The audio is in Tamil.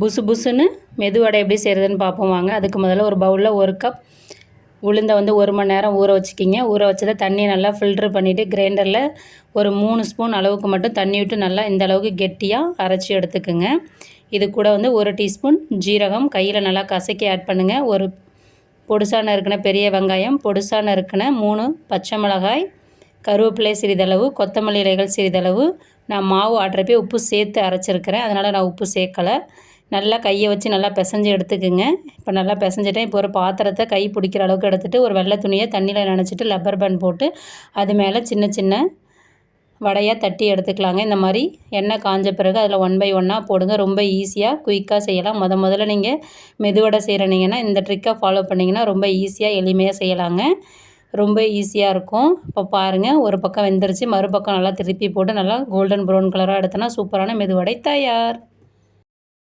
புசு புசுன்னு மெதுவடை எப்படி செய்கிறதுன்னு பார்ப்போம் வாங்க. அதுக்கு முதல்ல ஒரு பவுலில் ஒரு கப் உளுந்தை வந்து ஒரு மணி நேரம் ஊற வச்சுக்கிங்க. ஊற வச்சதை தண்ணி நல்லா ஃபில்ட்ரு பண்ணிவிட்டு கிரைண்டரில் ஒரு மூணு ஸ்பூன் அளவுக்கு மட்டும் தண்ணி விட்டு நல்லா இந்த அளவுக்கு கெட்டியாக அரைச்சி எடுத்துக்குங்க. இது கூட வந்து ஒரு டீஸ்பூன் ஜீரகம். கையில் நல்லா கசக்கி ஆட் பண்ணுங்கள் ஒரு பொடுசான இருக்கிற பெரிய வெங்காயம் பொடுசான இருக்கிற மூணு பச்சை மிளகாய் கருவேப்பிலை சிறிதளவு கொத்தமல்லி இலைகள் சிறிதளவு. நான் மாவு ஆட்டுறப்பே உப்பு சேர்த்து அரைச்சிருக்கிறேன். அதனால் நான் உப்பு சேர்க்கலை. நல்லா கையை வச்சு நல்லா பிசைஞ்சு எடுத்துக்குங்க. இப்போ நல்லா பிசைஞ்சிட்டேன். இப்போ ஒரு பாத்திரத்தை கை பிடிக்கிற அளவுக்கு எடுத்துகிட்டு ஒரு வெள்ளை துணியை தண்ணியில் நினச்சிட்டு லப்பர் பேண்ட் போட்டு அது மேலே சின்ன சின்ன வடையாக தட்டி எடுத்துக்கலாங்க. இந்த மாதிரி எண்ணெய் காஞ்ச பிறகு அதில் ஒன் பை ஒன்னாக போடுங்க. ரொம்ப ஈஸியாக குயிக்காக செய்யலாம். முத முதல்ல நீங்கள் மெதுவடை செய்கிறனீங்கன்னா இந்த ட்ரிக்கை ஃபாலோ பண்ணிங்கன்னா ரொம்ப ஈஸியாக எளிமையாக செய்யலாங்க. ரொம்ப ஈஸியாக இருக்கும். இப்போ பாருங்கள் ஒரு பக்கம் வெந்துருச்சு. மறுபக்கம் நல்லா திருப்பி போட்டு நல்லா கோல்டன் ப்ரௌன் கலராக எடுத்தோன்னா சூப்பரான மெதுவடை தயார்.